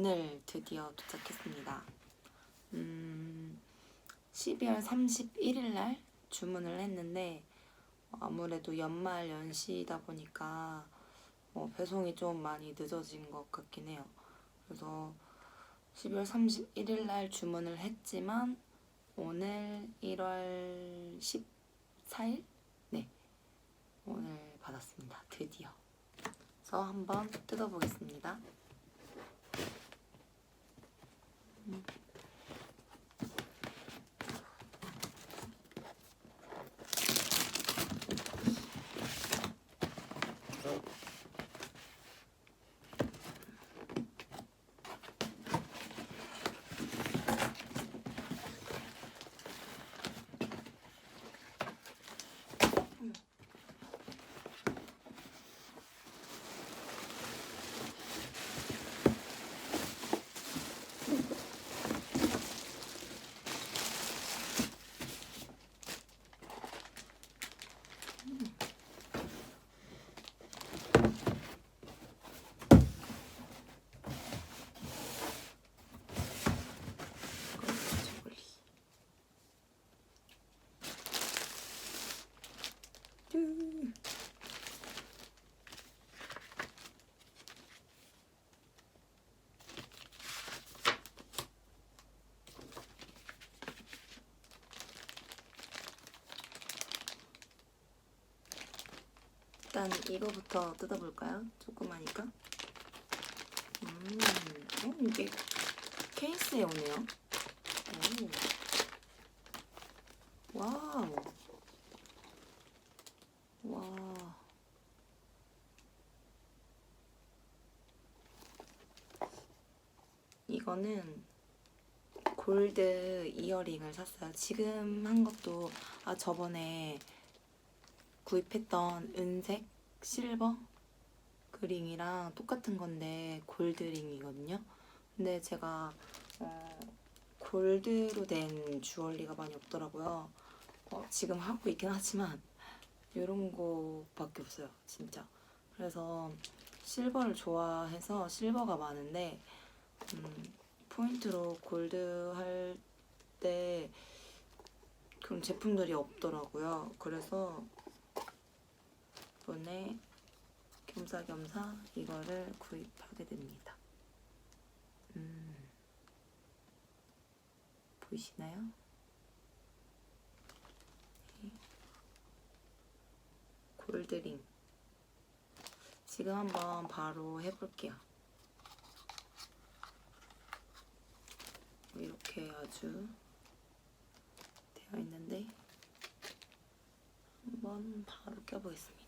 오늘 드디어 도착했습니다. 음, 12월 31일 날 주문을 했는데 아무래도 연말 연시다 보니까 어, 배송이 좀 많이 늦어진 것 같긴 해요. 그래서 12월 31일 날 주문을 했지만 오늘 1월 14일? 네. 오늘 받았습니다. 드디어. 그래서 한번 뜯어보겠습니다. 음. 일단 이거부터 뜯어볼까요? 조그마니까. 음, 어, 이게 케이스에 오네요. 오. 와우. 와. 이거는 골드 이어링을 샀어요. 지금 한 것도 아 저번에 구입했던 은색 실버 그 링이랑 똑같은 건데 골드 링이거든요. 근데 제가 어, 골드로 된 주얼리가 많이 없더라고요. 어, 지금 하고 있긴 하지만 이런 거밖에 없어요, 진짜. 그래서 실버를 좋아해서 실버가 많은데 음, 포인트로 골드 할 때 그런 제품들이 없더라고요. 그래서 이번에 겸사겸사 이거를 구입하게 됩니다. 음, 보이시나요? 네. 골드링. 지금 한번 바로 해볼게요. 이렇게 아주 되어 있는데 한번 바로 껴보겠습니다.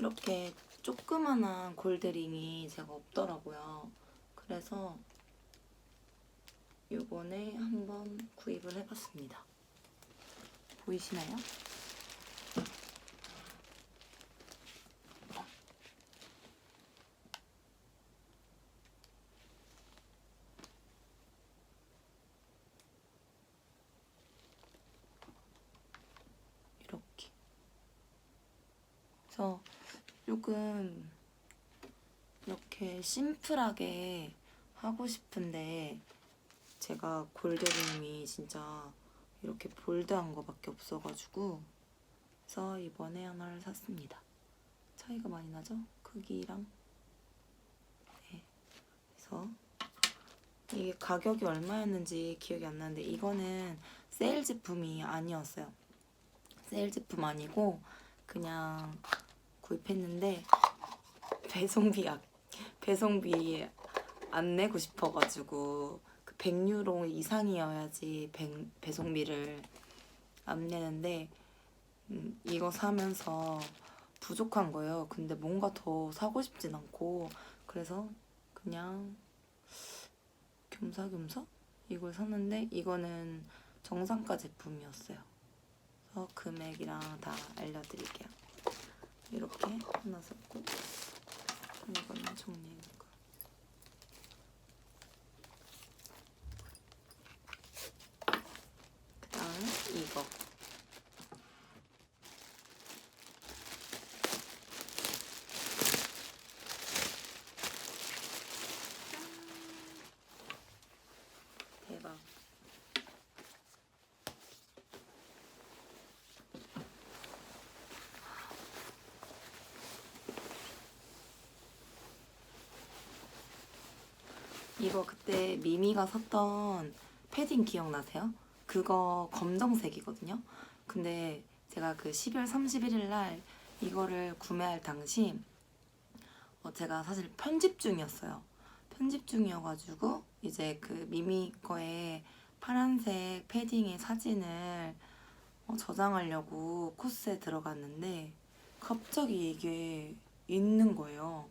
이렇게 조그만한 골드링이 제가 없더라고요. 그래서 요번에 한번 구입을 해봤습니다. 보이시나요? 이렇게. 그래서 조금 이렇게 심플하게 하고 싶은데 제가 골드림이 진짜 이렇게 볼드한 거밖에 없어가지고 그래서 이번에 하나를 샀습니다. 차이가 많이 나죠? 크기랑 네. 그래서 이게 가격이 얼마였는지 기억이 안 나는데 이거는 세일 제품이 아니었어요. 세일 제품 아니고 그냥 구입했는데 배송비 아, 배송비 안 내고 싶어가지고 그 100유로 이상이어야지 배, 배송비를 안 내는데 음, 이거 사면서 부족한 거예요. 근데 뭔가 더 사고 싶진 않고 그래서 그냥 겸사겸사 이걸 샀는데 이거는 정상가 제품이었어요. 그래서 금액이랑 다 알려드릴게요. 이렇게 하나 샀고 이거는 정리해놓을까. 그다음 이거. 대박. 이거 그때 미미가 샀던 패딩 기억나세요? 그거 검정색이거든요. 근데 제가 그 12월 31일 날 이거를 구매할 당시 어, 제가 사실 편집 중이었어요. 편집 중이어가지고 이제 그 미미 거에 파란색 패딩의 사진을 어, 저장하려고 코스에 들어갔는데 갑자기 이게 있는 거예요.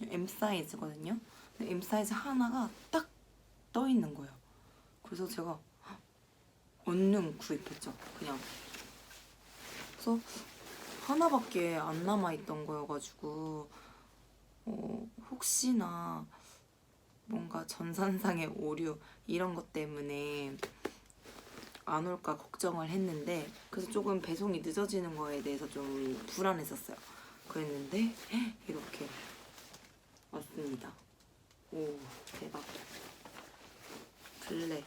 M 사이즈거든요. M 사이즈 하나가 딱 떠 있는 거예요. 그래서 제가 헉, 얼른 구입했죠. 그냥. 그래서 하나밖에 안 남아 있던 거여가지고 어, 혹시나 뭔가 전산상의 오류 이런 것 때문에 안 올까 걱정을 했는데 그래서 조금 배송이 늦어지는 거에 대해서 좀 불안했었어요. 그랬는데 이렇게 왔습니다. 오 대박. 블랙.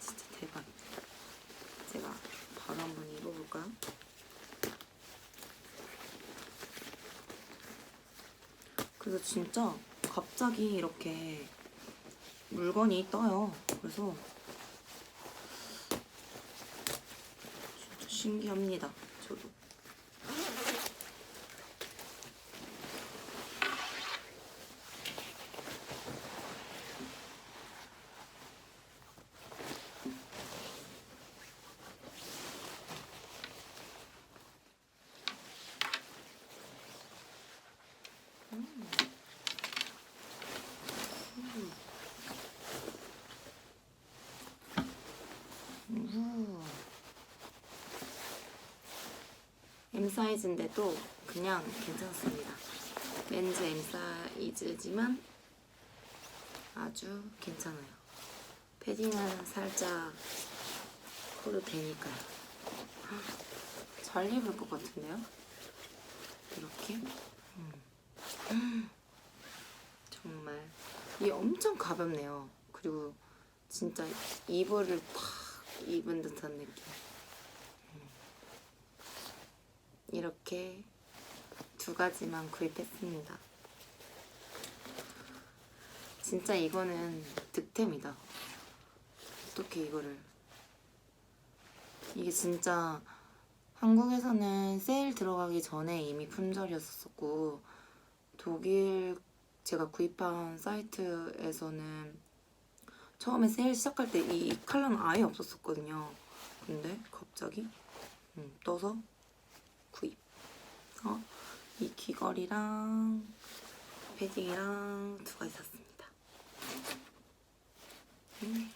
진짜 대박. 제가 바로 한번 입어볼까요? 그래서 진짜 갑자기 이렇게 물건이 떠요. 그래서 진짜 신기합니다. 저도. 우. M 사이즈인데도 그냥 괜찮습니다. 맨즈 M 사이즈지만 아주 괜찮아요. 패딩은 살짝 커도 되니까요. 잘 입을 것 같은데요? 이렇게. 음. 정말 이게 엄청 가볍네요. 그리고 진짜 이불을 탁 입은 듯한 느낌. 음. 이렇게 두 가지만 구입했습니다. 진짜 이거는 득템이다. 어떻게 이거를 이게 진짜 한국에서는 세일 들어가기 전에 이미 품절이었었고 독일 제가 구입한 사이트에서는 처음에 세일 시작할 때 이 컬러는 아예 없었었거든요. 근데 갑자기 음, 떠서 구입. 어, 이 귀걸이랑 패딩이랑 두 가지 샀습니다. 음.